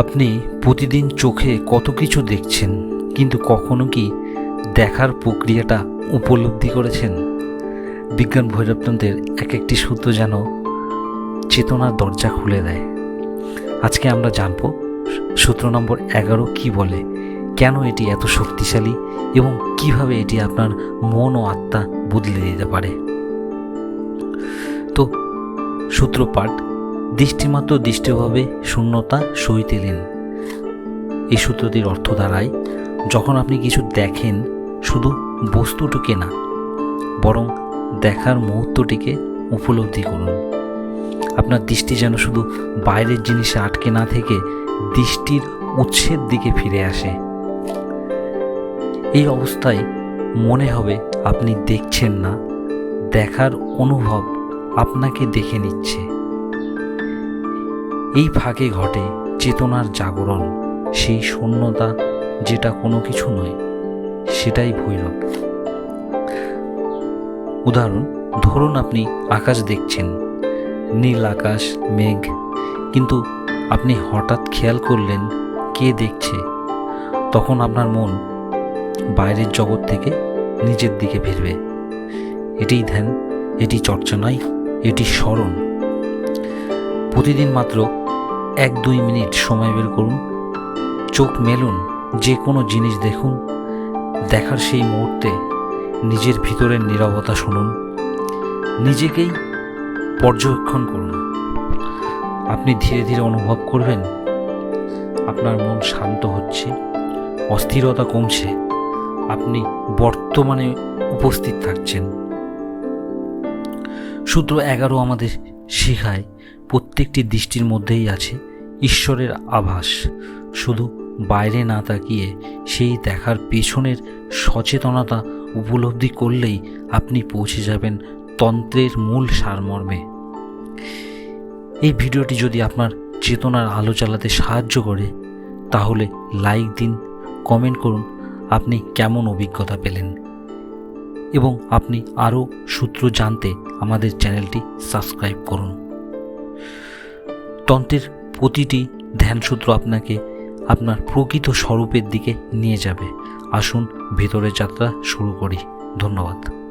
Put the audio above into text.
আপনি প্রতিদিন চোখে কত কিছু দেখছেন, কিন্তু কখনো কি দেখার প্রক্রিয়াটা উপলব্ধি করেছেন? বিজ্ঞান ভৈরবতন্ত্রের এক একটি সূত্র যেন চেতনার দরজা খুলে দেয়। আজকে আমরা জানব সূত্র নম্বর এগারো কি বলে, কেন এটি এত শক্তিশালী এবং কীভাবে এটি আপনার মন ও আত্মা বদলে দিতে পারে। তো সূত্রপাঠ দৃষ্টিমাত্র দৃষ্টিভাবে শূন্যতা সহিতে নিন। এই সূত্রটির অর্থ দাঁড়ায়, যখন আপনি কিছু দেখেন, শুধু বস্তুটিকে না, বরং দেখার মুহূর্তটিকে উপলব্ধি করুন। আপনার দৃষ্টি যেন শুধু বাইরের জিনিসে আটকে না থেকে দৃষ্টির উৎসের দিকে ফিরে আসে। এই অবস্থায় মনে হবে আপনি দেখছেন না, দেখার অনুভব আপনাকে দেখে নিচ্ছে। এই ফাঁকে ঘটে চেতনার জাগরণ, সেই শূন্যতা যেটা কোনো কিছু নয়, সেটাই ভৈরব। উদাহরণ, ধরুন আপনি আকাশ দেখছেন, নীল আকাশ, মেঘ, কিন্তু আপনি হঠাৎ খেয়াল করলেন কে দেখছে, তখন আপনার মন বাইরের জগৎ থেকে নিজের দিকে ফিরবে। এটিই ধ্যান, এটি চর্চা নয়, এটি স্মরণ। প্রতিদিন মাত্র এক দুই মিনিট সময় বের করুন। চোখ মেলুন, যে কোনো জিনিস দেখুন। দেখার সেই মুহূর্তে নিজের ভিতরের নিরবতা শুনুন। নিজেকেই পর্যবেক্ষণ করুন। আপনি ধীরে ধীরে অনুভব করবেন, আপনার মন শান্ত হচ্ছে, অস্থিরতা কমছে, আপনি বর্তমানে উপস্থিত থাকছেন। সূত্র এগারো আমাদের শেখায়। প্রত্যেকটি দৃষ্টির মধ্যেই আছে ঈশ্বরের আভাস। শুধু বাইরে না তাকিয়ে সেই দেখার পেছনের সচেতনতা উপলব্ধি করলেই আপনি পৌঁছে যাবেন তন্ত্রের মূল সারমর্মে। এই ভিডিওটি যদি আপনার চেতনার আলো জ্বালাতে সাহায্য করে, তাহলে লাইক দিন, কমেন্ট করুন, আপনি কেমন অভিজ্ঞতা পেলেন? এবং আপনি আরও সূত্র জানতে আমাদের চ্যানেলটি সাবস্ক্রাইব করুন। তন্ত্রের প্রতিটি ধ্যানসূত্র আপনাকে আপনার প্রকৃত স্বরূপের দিকে নিয়ে যাবে। আসুন, ভেতরের যাত্রা শুরু করি। ধন্যবাদ।